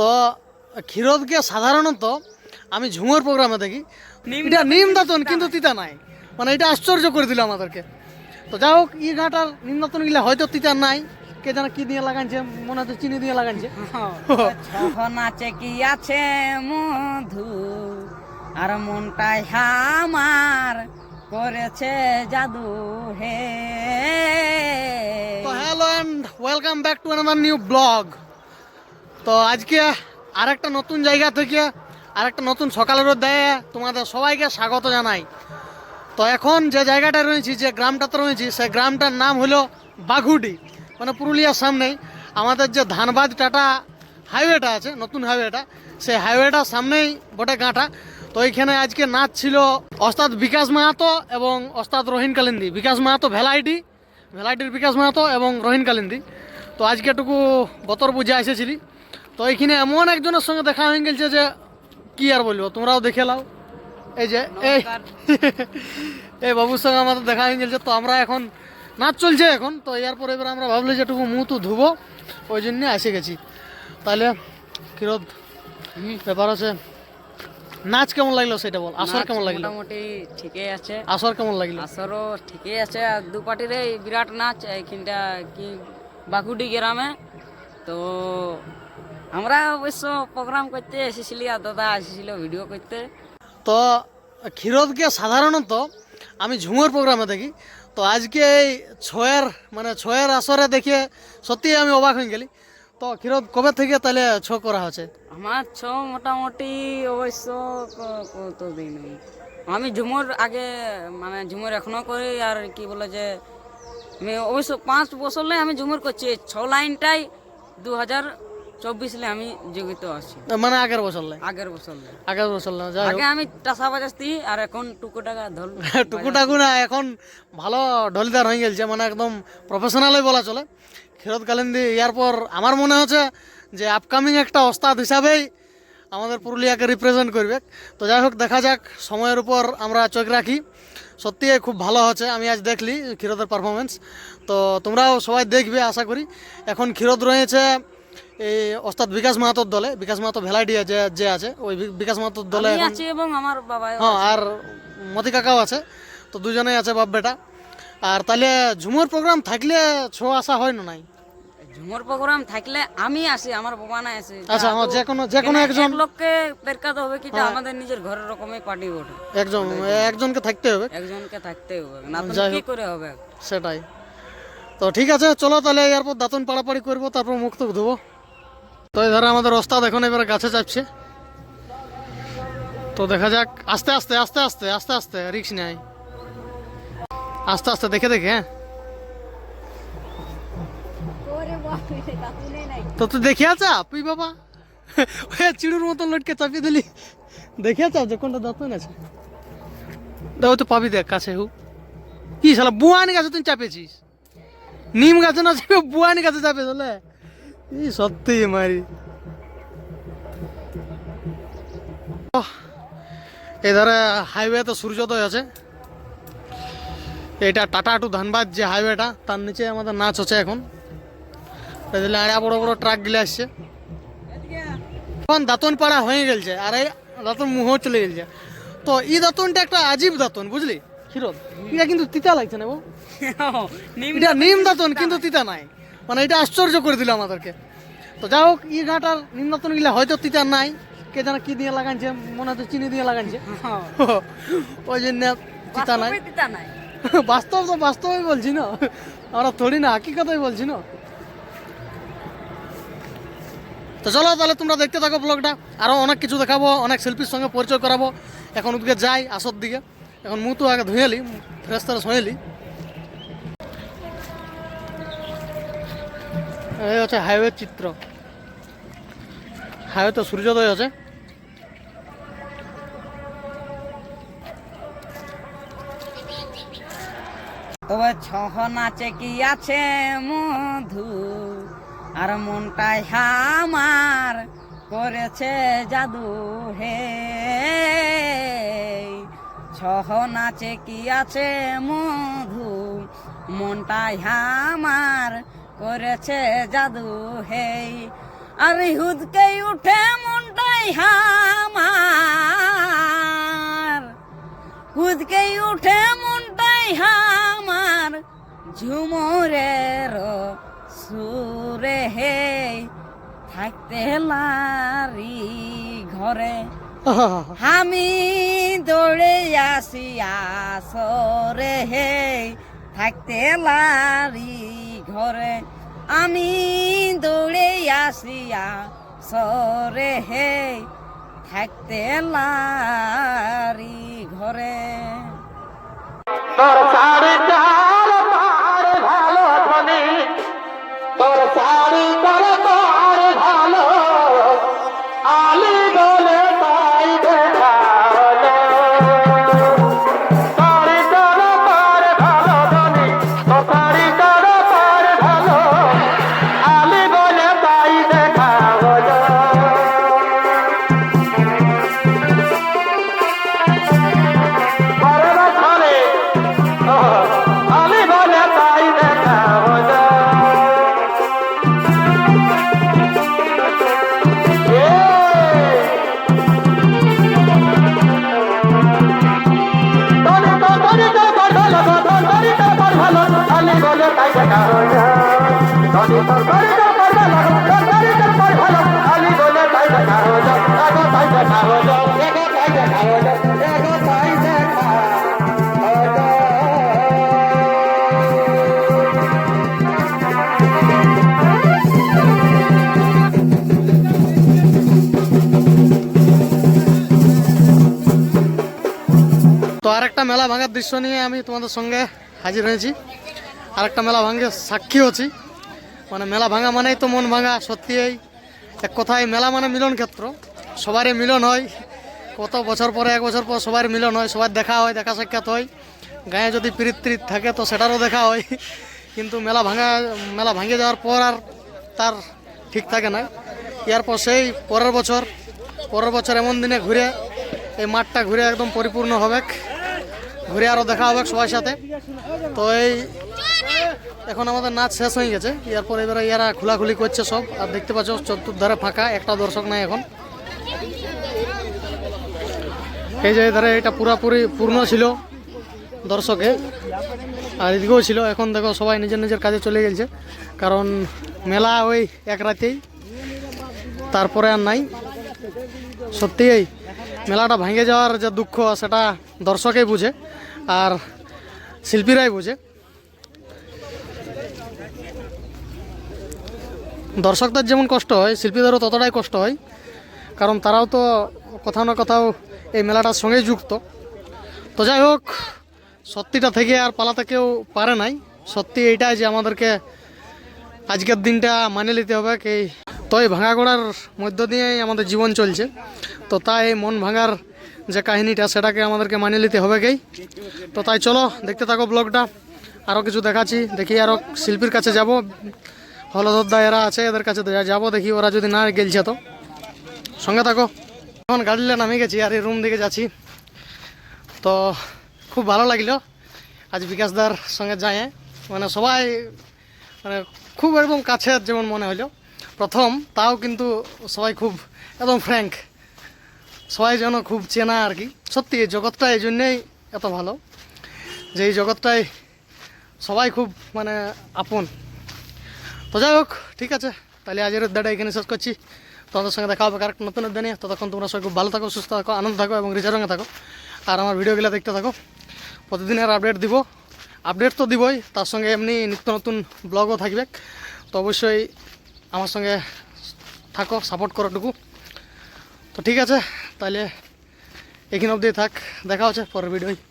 তো ক্ষীরদকে সাধারণত আমি ঝুমুর প্রোগ্রামে দেখি। এটা নিম দাতন কিন্তু তিতা নাই। মানে এটা আশ্চর্য করে দিল আমাদেরকে। তো যাই হোক ই ঘাটার নিম দাতন গিলা হয়তো তিতা নাই। কে জানে কি দিয়ে লাগাইছে মনে হচ্ছে চিনি দিয়ে লাগাইছে। ছহ নাচে কি আছে মধু আর মনটাই আমার করেছে জাদু হে। তো hello and welcome back to another new blog তো আজকে আরেকটা নতুন জায়গা থেকে আরেকটা নতুন সকালের দেয় তোমাদের সবাইকে স্বাগত জানাই। তো এখন যে জায়গাটা রয়েছি, যে গ্রামটাতে রয়েছি, সেই গ্রামটার নাম হলো বাঘুডি। মানে পুরুলিয়ার সামনেই আমাদের যে ধানবাদ টাটা হাইওয়েটা আছে, নতুন হাইওয়েটা, সেই হাইওয়েটার সামনেই বটে গাঁটা। তো এইখানে আজকে নাচ ছিল অস্তাদ বিকাশ মাহাতো এবং অস্তাদ রহিন কালিন্দি। বিকাশ মাহাতো ভেলাইটি ভেলাইটির বিকাশ মাহাতো এবং রহিন কালিন্দি। তো আজকেটুকু বতর বুঝে এসেছিলি তো এইখানে এমন একজনের সঙ্গে দেখা হয়ে গেছে যে কি আর বলব তোমরাও দেখে লাও এই যে এই এই বাবুর সঙ্গে আমাদের দেখা হয়ে গেছে তো আমরা এখন নাচ চলছে এখন তো এরপর এবার আমরা ভাবলি যে একটু মুখ তো ধুবো ওই জন্যে এসে গেছি। তাহলে কিরদ ব্যাপার আছে নাচ কেমন লাগল সেটা বল আসর কেমন লাগল? মোটামুটি ঠিকই আছে। আসর কেমন লাগল? আসরও ঠিকই আছে আর দু পার্টির এই বিরাট নাচ এইখানটা কি বাকুডি গ্রামে তো আমরা অবশ্য প্রোগ্রাম করতে এসেছিলি আর দাদা এসেছিল ভিডিও করতে। তো ক্ষীরদকে সাধারণত আমি ঝুমুর প্রোগ্রামে দেখি। তো আজকে এই ছয়ের মানে ছয়ের আসরে দেখে সত্যি আমি অবাক হয়ে গেলি। তো ক্ষীরদ কবে থেকে তাহলে ছ করা হচ্ছে? আমার ছ মোটামুটি অবশ্য ক- কতদিন এই। আমি ঝুমুর আগে মানে ঝুমুর এখনও করি আর কি বলে যে আমি অবশ্য পাঁচ বছর আমি ঝুমুর করছি। ছ লাইনটাই দু হাজার চব্বিশলে আমি যোগিত আছি। মানে আগের বছর আগের বছর আগের বছর আগে আমি টাসা বাজাস্তি আর এখন টুকু টাকা ধল টুকুটাকু না এখন ভালো ঢলিদার হয়ে গেছে মানে একদম প্রফেশনালই বলা চলে। ক্ষীরোদ কালিন্দি ইয়ার পর আমার মনে হচ্ছে যে আপকামিং একটা ওস্তাদ হিসাবেই আমাদের পুরুলিয়াকে রিপ্রেজেন্ট করবে। তো যাই হোক দেখা যাক সময়ের উপর আমরা চোখ রাখি। সত্যি খুব ভালো হচ্ছে আমি আজ দেখলি ক্ষীরদের পারফরমেন্স তো তোমরাও সবাই দেখবে আশা করি। এখন ক্ষীরোদ রয়েছে এই ওস্তাদ বিকাশ মাহাতোর দলে বিকাশ মাহাতো ভেলাইডিয়া যে যে আছে ওই বিকাশ মাহাতোর দলে আছি এবং আমার বাবা হ্যাঁ আর মতি কাকাও আছে তো দুজনেই আছে বাপ বেটা। আর তাহলে ঝুমুর প্রোগ্রাম থাকলে ছো আসা হয় না নাই? ঝুমুর প্রোগ্রাম থাকলে আমি আসি আমার বাবা না আসে আচ্ছা হ্যাঁ যে কোনো যে কোনো একজন লোককে পেরকাতে হবে কিটা আমাদের নিজের ঘরের রকমই পার্টি ওঠে একজন একজনকে থাকতে হবে। একজনকে থাকতে হবে। না তো কি করে হবে? সেটাই। তো ঠিক আছে চলো তাহলে এরপর দাঁতন পাড়াপাড়ি করব তারপর মুখ টুক ধুবো। তো এধারে আমাদের ওস্তাদ এখন এবার গাছে চাপছে। তো দেখা যাক আস্তে আস্তে আস্তে আস্তে আস্তে আস্তে রিক্স নেয় আস্তে আস্তে দেখে দেখে হ্যাঁ। তো তুই দেখে চাপ তুই বাবা? চিড়ুর মতো লটকে চাপিয়ে দিলি। দেখে চাপ যে কোনটা দাঁতন আছে দেখো তো পাবি দেখ কাছে হু কি শালা বুয়ানি গাছে তুই চাপেছিস? নিম গাছে না চাপে বুয়ানি গাছে চাপে চলে এই সত্যি মারি। এধারে হাইওয়ে তো সূর্যোদয় আছে। এটা টাটা টু ধানবাদ যে হাইওয়েটা তার নিচে আমাদের নাচ হচ্ছে এখন। দিলে আড়া বড় বড় ট্রাক গিলে আসছে। এখন দাঁতন পাড়া হয়ে গেছে আর এই দাঁতন মুহ চলে গেছে তো এই দাঁতনটা একটা আজীব দাঁতন বুঝলি? ক্ষীরদ এটা কিন্তু তিতা লাগছে না বল এটা নিম দাঁতন কিন্তু তিতা নাই। মানে এটা আশ্চর্য করে দিল আমাদেরকে। তো যাই হোক ই ঘাটার নিম দাঁতন গিলা হয়তো তিতা নাই। কে জানে কি দিয়ে লাগানছে মনে হচ্ছে চিনি দিয়ে লাগানছে ওই জন্য তিতা নাই। বাস্তবে তো বাস্তবই বলছি না। আমরা থোড়ি না হাকিকতই বলছি না। তো চলো তাহলে তোমরা দেখতে থাকো ব্লগটা। আরও অনেক কিছু দেখাবো অনেক শিল্পীর সঙ্গে পরিচয় করাবো। এখন ওদিকে যাই আসর দিকে। এখন মুখ তো আগে ধুয়েলি ফ্রেশ ট্রেশ হয়েলি এই হচ্ছে হাইওয়ে চিত্র। হাইওয়ে তো সূর্যোদয় আছে তবে ছহ নাচে কি আছে মধু? আর মনটাই আমার করেছে জাদু হে। ছহ নাচে কি আছে মধু? মনটাই আমার করেছে জাদু হে আরে হুদকে উঠে মনটাই হামার। হুদকে উঠে মনটাই হামার ঝুমরের সুরে হে থাকতে লারি ঘরে। আমি দৌড়ে আসি আসরে হে থাকতে লারি ঘরে আমি দৌড়ে আসিয়া সরে হে থাকতে লারি ঘরে। তো আর একটা মেলা ভাঙার দৃশ্য নিয়ে আমি তোমাদের সঙ্গে হাজির হয়েছি। আর একটা মেলা ভাঙে সাক্ষী হচ্ছি। মানে মেলা ভাঙা মানেই তো মন ভাঙা, সত্যি এই। এক কথায় মেলা মানে মিলন ক্ষেত্র। সবারই মিলন হয়। কত বছর পরে, এক বছর পর সবার মিলন হয়, সবার দেখা হয়, দেখা সাক্ষাৎ হয়। গায়ে যদি প্রীত থাকে তো সেটারও দেখা হয়। কিন্তু মেলা ভাঙা, মেলা ভাঙে যাওয়ার পর আর তার ঠিক থাকে না। এরপর সেই পরের বছর পরের বছর এমন দিনে ঘুরে, এই মাঠটা ঘুরে একদম পরিপূর্ণ হবে ঘুরে আরও দেখা হবে সবার সাথে। তো এই এখন আমাদের নাচ শেষ হয়ে গেছে। এরপর এবারে ইয়ারা খোলাখুলি করছে সব। আর দেখতে পাচ্ছ, চতুর্ধারে ফাঁকা, একটা দর্শক নাই এখন। এই যে ধারে এটা পুরাপুরি পূর্ণ ছিল দর্শকে। আর এদিকেও ছিল। এখন দেখো, সবাই নিজের নিজের কাজে চলে গেছে। কারণ মেলা ওই এক রাতেই। তারপরে আর নাই। সত্যি এই মেলাটা ভেঙে যাওয়ার যে দুঃখ, সেটা দর্শকেই বুঝে। আর শিল্পীরাই বুঝে। দর্শকদের যেমন কষ্ট হয়, শিল্পীদেরও ততটাই কষ্ট হয়। কারণ তারাও তো কোথাও না কোথাও এই মেলাটার সঙ্গেই যুক্ত। তো যাই হোক, সত্যিটা থেকে আর পালাতে কেউ পারে নাই। সত্যি এইটাই যে আমাদেরকে আজকের দিনটা মানে নিতে হবে কি, তো এই ভাঙাগোড়ার মধ্য দিয়েই আমাদের জীবন চলছে। তো তাই মন ভাঙার যে কাহিনীটা, সেটাকে আমাদেরকে মানে নিতে হবে কেই তো তাই চলো, দেখতে থাকো ব্লগটা। আরও কিছু দেখাচ্ছি, দেখি আরও শিল্পীর কাছে যাব। হলদরদা এরা আছে, এদের কাছে যাব, দেখি ওরা যদি না গেলছে তো। সঙ্গে থাকো। এখন গাড়িলে নামে গেছি, আর এই রুম দিকে যাচ্ছি। তো খুব ভালো লাগল। আজ বিকাশদার সঙ্গে যায় মানে সবাই মানে খুব একদম কাছের যেমন মনে হলো প্রথম, তাও কিন্তু সবাই খুব একদম ফ্র্যাঙ্ক সবাই যেন খুব চেনা আর কি। সত্যি, এই জগৎটা এই জন্যেই এত ভালো। যে এই জগৎটাই সবাই খুব মানে আপন। তো যাই হোক, ঠিক আছে। তাহলে আজের উদ্যাটা এখানে শেষ করছি। তোমাদের সঙ্গে দেখা হবে কারেক্ট নতুন উদ্যানে ততক্ষণ তোমরা সবাই খুব ভালো থাকো, সুস্থ থাকো, আনন্দ থাকো এবং রিচার্জে থাকো। আর আমার ভিডিওগুলো দেখতে থাকো। প্রতিদিনের আপডেট দিব। আপডেট তো দিবই। তার সঙ্গে এমনি নিত্য নতুন ব্লগও থাকবে। তো অবশ্যই আমার সঙ্গে থাকো সাপোর্ট করাটুকু তো ঠিক আছে, তাহলে এখানে অবধি থাক। দেখা হচ্ছে পরের ভিডিওয়।